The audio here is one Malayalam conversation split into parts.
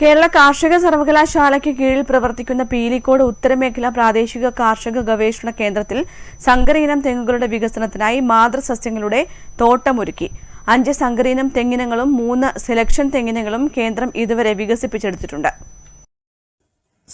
കേരള കാർഷിക സർവകലാശാലയ്ക്ക് കീഴിൽ പ്രവർത്തിക്കുന്ന പീലിക്കോട് ഉത്തരമേഖല പ്രാദേശിക കാർഷിക ഗവേഷണ കേന്ദ്രത്തിൽ സങ്കരയിനം തെങ്ങുകളുടെ വികസനത്തിനായി മാതൃസസ്യങ്ങളുടെ തോട്ടമൊരുക്കി. അഞ്ച് സങ്കരയിനം തെങ്ങിനങ്ങളും മൂന്ന് സെലക്ഷൻ തെങ്ങിനങ്ങളും കേന്ദ്രം ഇതുവരെ വികസിപ്പിച്ചെടുത്തിട്ടുണ്ട്.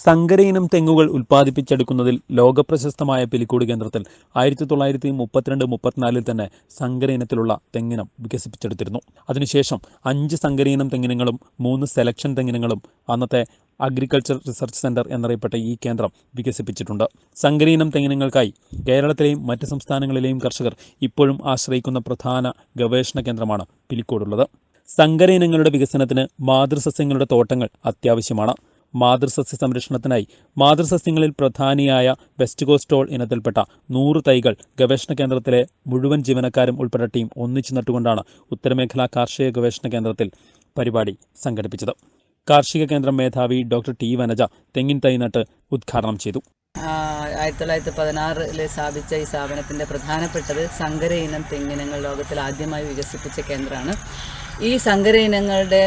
സങ്കരയിനം തെങ്ങുകൾ ഉൽപ്പാദിപ്പിച്ചെടുക്കുന്നതിൽ ലോകപ്രശസ്തമായ പിലിക്കോട് കേന്ദ്രത്തിൽ ആയിരത്തി തൊള്ളായിരത്തി മുപ്പത്തിരണ്ട് മുപ്പത്തിനാലിൽ തന്നെ സങ്കരയിനത്തിലുള്ള തെങ്ങിനം വികസിപ്പിച്ചെടുത്തിരുന്നു. അതിനുശേഷം അഞ്ച് സങ്കരയിനം തെങ്ങിനങ്ങളും മൂന്ന് സെലക്ഷൻ തെങ്ങിനങ്ങളും അന്നത്തെ അഗ്രികൾച്ചർ റിസർച്ച് സെന്റർ എന്നറിയപ്പെട്ട ഈ കേന്ദ്രം വികസിപ്പിച്ചിട്ടുണ്ട്. സങ്കരയിനം തെങ്ങിനങ്ങൾക്കായി കേരളത്തിലെയും മറ്റ് സംസ്ഥാനങ്ങളിലെയും കർഷകർ ഇപ്പോഴും ആശ്രയിക്കുന്ന പ്രധാന ഗവേഷണ കേന്ദ്രമാണ് പിലിക്കോടുള്ളത്. സങ്കരയിനങ്ങളുടെ വികസനത്തിന് മാതൃസസ്യങ്ങളുടെ തോട്ടങ്ങൾ അത്യാവശ്യമാണ്. മാതൃസസ്യ സംരക്ഷണത്തിനായി മാതൃസസ്യങ്ങളിൽ പ്രധാനിയായ വെസ്റ്റ് കോസ്റ്റോൾ ഇനത്തിൽപ്പെട്ട നൂറ് തൈകൾ ഗവേഷണ കേന്ദ്രത്തിലെ മുഴുവൻ ജീവനക്കാരും ഉൾപ്പെടെ ടീം ഒന്നിച്ചു നട്ടുകൊണ്ടാണ് ഉത്തരമേഖലാ കാർഷിക ഗവേഷണ കേന്ദ്രത്തിൽ പരിപാടി സംഘടിപ്പിച്ചത്. കാർഷിക കേന്ദ്രം മേധാവി ഡോക്ടർ ടി വനജ തെങ്ങിൻ തൈ നട്ട് ഉദ്ഘാടനം ചെയ്തു. ആയിരത്തി തൊള്ളായിരത്തി പതിനാറിൽ സ്ഥാപിച്ച ഈ സ്ഥാപനത്തിന്റെ പ്രധാനപ്പെട്ടത് സങ്കര ഇനം തെങ്ങിനങ്ങൾ ലോകത്തിൽ ആദ്യമായി വികസിപ്പിച്ച കേന്ദ്രമാണ്. ഈ സങ്കര ഇനങ്ങളുടെ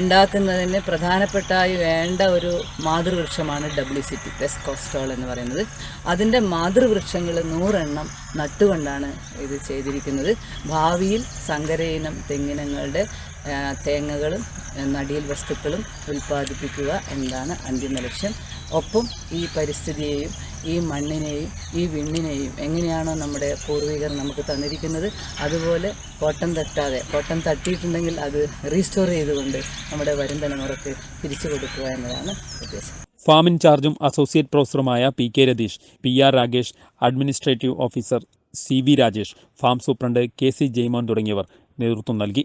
ഉണ്ടാക്കുന്നതിന് പ്രധാനപ്പെട്ടായി വേണ്ട ഒരു മാതൃവൃക്ഷമാണ് W C T west coast tall എന്ന് പറയുന്നത്. അതിന്റെ മാതൃവൃക്ഷങ്ങൾ നൂറെണ്ണം നട്ടുകൊണ്ടാണ് ഇത് ചെയ്തിരിക്കുന്നത്. ഭാവിയിൽ സങ്കരയിനം തെങ്ങിനങ്ങളുടെ തേങ്ങകളും നടീൽ വസ്തുക്കളും ഉൽപ്പാദിപ്പിക്കുക എന്നതാണ് അന്തിമ ലക്ഷ്യം. ഒപ്പം ഈ പരിസ്ഥിതിയെയും ഈ മണ്ണിനെയും ഈ വിണ്ണിനെയും എങ്ങനെയാണോ നമ്മുടെ പൂർവികർ നമുക്ക് തന്നിരിക്കുന്നത് അതുപോലെ കോട്ടം തട്ടാതെ കോട്ടം തട്ടിയിട്ടുണ്ടെങ്കിൽ അത് റീസ്റ്റോർ ചെയ്തുകൊണ്ട് നമ്മുടെ വരും തലമുറയ്ക്ക് തിരിച്ചു കൊടുക്കുക എന്നതാണ് ഉദ്ദേശം. ഫാം ഇൻചാർജും associate പ്രൊഫസറുമായ P K Ratheesh P R Rakesh administrative officer C V Rajesh farm superintendent K C Jaimon തുടങ്ങിയവർ നേതൃത്വം നൽകി.